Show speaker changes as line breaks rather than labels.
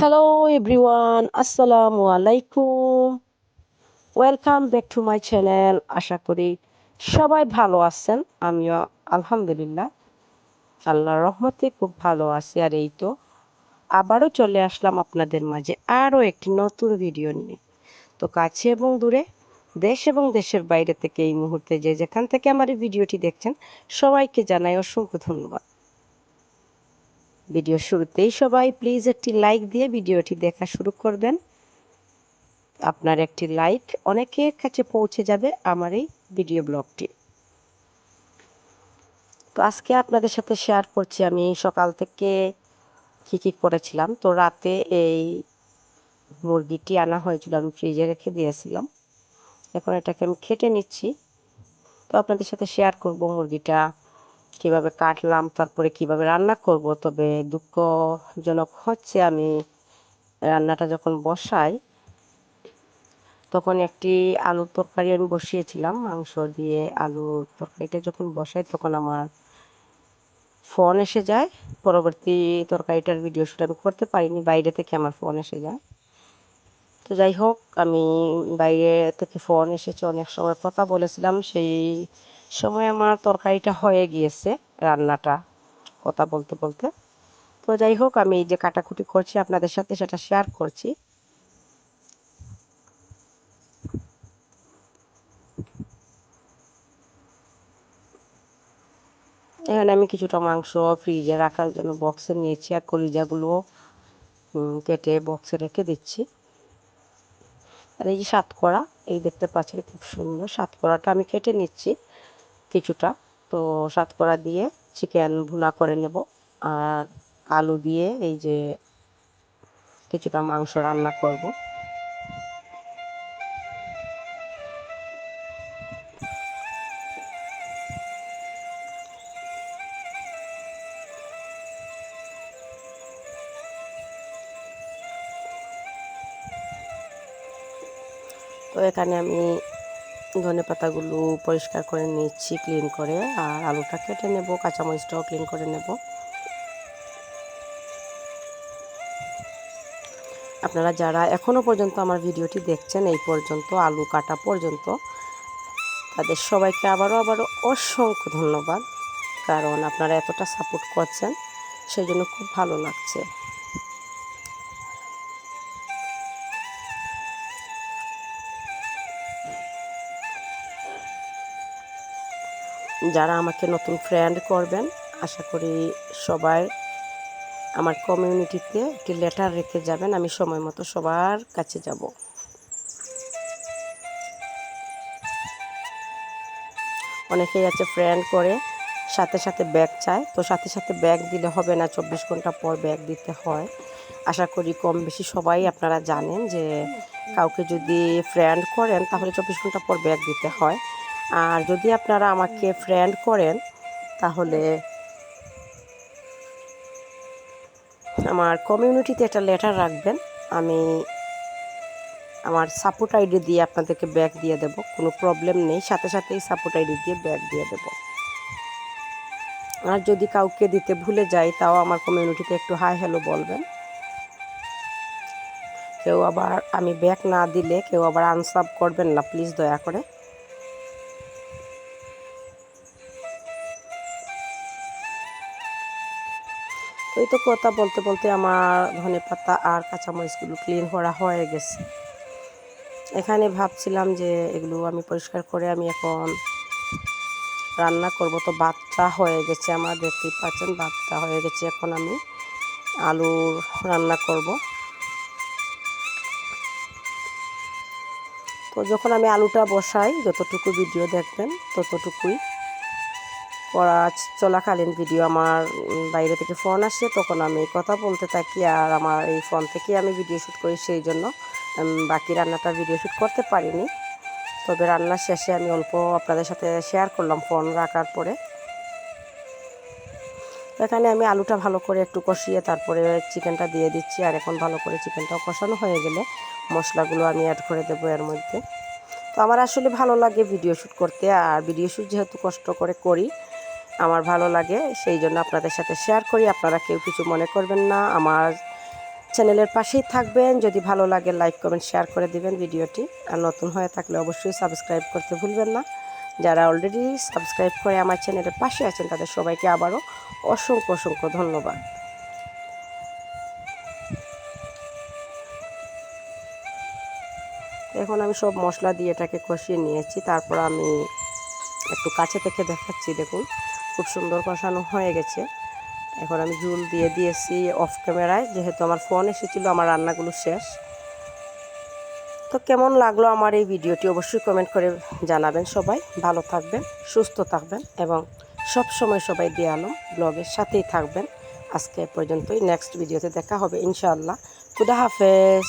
Hello everyone আসসালামু আলাইকুম welcome back to my channel আশা করি সবাই ভালো আছেন আমিও আলহামদুলিল্লাহ আল্লাহর রহমতে খুব ভালো আছি আর এই তো আবারও চলে আসলাম আপনাদের মাঝে আরও একটি নতুন ভিডিও নিয়ে তো কাছে এবং দূরে দেশ এবং দেশের বাইরে থেকে এই মুহূর্তে যে যেখান থেকে আমার এই ভিডিওটি দেখছেন সবাইকে জানাই অসংখ্য ধন্যবাদ ভিডিও শুরুতেই সবাই প্লিজ একটি লাইক দিয়ে ভিডিওটি দেখা শুরু করবেন। আপনার একটি লাইক অনেকের কাছে পৌঁছে যাবে আমার এই ভিডিও ব্লগটি তো আজকে আপনাদের সাথে শেয়ার করছি আমি সকাল থেকে কী কী করেছিলাম। তো রাতে এই মুরগিটি আনা হয়েছিল, আমি ফ্রিজে রেখে দিয়েছিলাম। এখন এটাকে আমি খেটে নিচ্ছি। তো আপনাদের সাথে শেয়ার করব মুরগিটা কীভাবে কাটলাম, তারপরে কীভাবে রান্না করব, তবে দুঃখজনক হচ্ছে আমি রান্নাটা যখন বসাই, তখন একটি আলুর তরকারি আমি বসিয়েছিলাম, মাংস দিয়ে আলুর তরকারিটা যখন বসাই তখন আমার ফোন এসে যায়, পরবর্তী তরকারিটার ভিডিও শুট আমি করতে পারিনি, বাইরে থেকে আমার ফোন এসে যায়। তো যাই হোক, আমি বাইরে থেকে ফোন এসেছে, অনেক সময় কথা বলেছিলাম, সেই সময় আমার তরকারিটা হয়ে গিয়েছে, রান্নাটা, কথা বলতে বলতে। তো যাই হোক, আমি এই যে কাটাকুটি করছি, আপনাদের সাথে সেটা শেয়ার করছি। এখানে আমি কিছুটা মাংস ফ্রিজে রাখার জন্য বক্সে নিয়েছি আর কলিজাগুলো কেটে বক্সে রেখে দিচ্ছি। আর এই যে সাতকড়া, এই দেখতে পাচ্ছেন খুব সুন্দর, সাতকড়াটা আমি কেটে নিচ্ছি। কিছুটা। তো সাতকড়া দিয়ে চিকেন ভুনা করে নেব। আর আলু দিয়ে এই যে কিছুটা মাংস রান্না করব। তো এখানে আমি ধনে পাতাগুলো পরিষ্কার করে নিচ্ছি ক্লিন করে, আর আলুটা কেটে নেব, কাঁচামরিচটাও ক্লিন করে নেব। আপনারা যারা এখনও পর্যন্ত আমার ভিডিওটি দেখছেন, এই পর্যন্ত, আলু কাটা পর্যন্ত, তাদের সবাইকে আবারও আবারও অসংখ্য ধন্যবাদ, কারণ আপনারা এতটা সাপোর্ট করছেন, সেই জন্য খুব ভালো লাগছে। যারা আমাকে নতুন ফ্রেন্ড করবেন, আশা করি সবাই আমার কমিউনিটিতে একটি লেটার রেখে যাবেন, আমি সময় মতো সবার কাছে যাব। অনেকেই আছে ফ্রেন্ড করে, সাথে সাথে ব্যাগ চায়, তো সাথে সাথে ব্যাগ দিলে হবে না, চব্বিশ ঘণ্টা পর ব্যাগ দিতে হয়। আশা করি কম বেশি সবাই আপনারা জানেন যে, কাউকে যদি ফ্রেন্ড করেন, তাহলে চব্বিশ ঘণ্টা পর ব্যাগ দিতে হয়। আর যদি আপনারা আমাকে ফ্রেন্ড করেন তাহলে আমার কমিউনিটিতে একটা লেটার রাখবেন। আমি আমার সাপোর্ট আইডি দিয়ে আপনাদেরকে ব্যাগ দিয়ে দেব কোনো প্রবলেম নেই। সাথে সাথেই সাপোর্ট আইডি দিয়ে ব্যাগ দিয়ে দেব। আর যদি কাউকে দিতে ভুলে যাই তাও আমার কমিউনিটিতে একটু হাই হ্যালো বলবেন। কেউ আবার আমি ব্যাগ না দিলে কেউ আবার আনসাব করবেন না প্লিজ দয়া করে। ওই তো কথা বলতে বলতে আমার ধনে পাতা আর কাঁচামরিচগুলো ক্লিন করা হয়ে গেছে। এখানে ভাবছিলাম যে এগুলো আমি পরিষ্কার করে আমি এখন রান্না করব। তো বাচ্চা হয়ে গেছে আমার, দেখতেই পাচ্ছেন বাচ্চা হয়ে গেছে। এখন আমি আলুর রান্না করব। তো যখন আমি আলুটা বসাই, যতটুকু ভিডিও দেখবেন, ততটুকুই। করা চলাকালীন ভিডিও আমার বাইরে থেকে ফোন আসে, তখন আমি কথা বলতে থাকি আর আমার এই ফোন থেকে আমি ভিডিও শ্যুট করি, সেই জন্য বাকি রান্নাটা ভিডিও শ্যুট করতে পারিনি। তবে রান্নার শেষে আমি অল্প আপনাদের সাথে শেয়ার করলাম ফোন রাখার পরে। এখানে আমি আলুটা ভালো করে একটু কষিয়ে তারপরে চিকেনটা দিয়ে দিচ্ছি, আর এখন ভালো করে চিকেনটাও কষানো হয়ে গেলে মশলাগুলো আমি অ্যাড করে দেবো এর মধ্যে। তো আমার আসলে ভালো লাগে ভিডিও শ্যুট করতে, আর ভিডিও শ্যুট যেহেতু কষ্ট করে করি আমার ভালো লাগে, সেই জন্য আপনাদের সাথে শেয়ার করি। আপনারা কেউ কিছু মনে করবেন না। আমার চ্যানেলের পাশেই থাকবেন। যদি ভালো লাগে লাইক কমেন্ট শেয়ার করে দিবেন ভিডিওটি। আর নতুন হয়ে থাকলে অবশ্যই সাবস্ক্রাইব করতে ভুলবেন না। যারা অলরেডি সাবস্ক্রাইব করে আমার চ্যানেলের পাশে আছেন, তাদের সবাইকে আবারও অসংখ্য অসংখ্য ধন্যবাদ। এখন আমি সব মশলা দিয়ে এটাকে কষিয়ে নিয়েছি। তারপর আমি একটু কাছে থেকে দেখাচ্ছি, দেখুন। খুব সুন্দর কষানো হয়ে গেছে। এখন আমি ঝুল দিয়ে দিয়েছি অফ ক্যামেরায় যেহেতু আমার ফোন এসেছিল, আমার রান্নাগুলো শেষ। তো কেমন লাগল আমার এই ভিডিওটি অবশ্যই কমেন্ট করে জানাবেন সবাই। ভালো থাকবেন, সুস্থ থাকবেন এবং সব সময় সবাই দেয়ালো ব্লগের সাথেই থাকবেন। আজকে পর্যন্তই নেক্সট ভিডিওতে দেখা হবে ইনশাআল্লাহ। খুদা হাফেজ।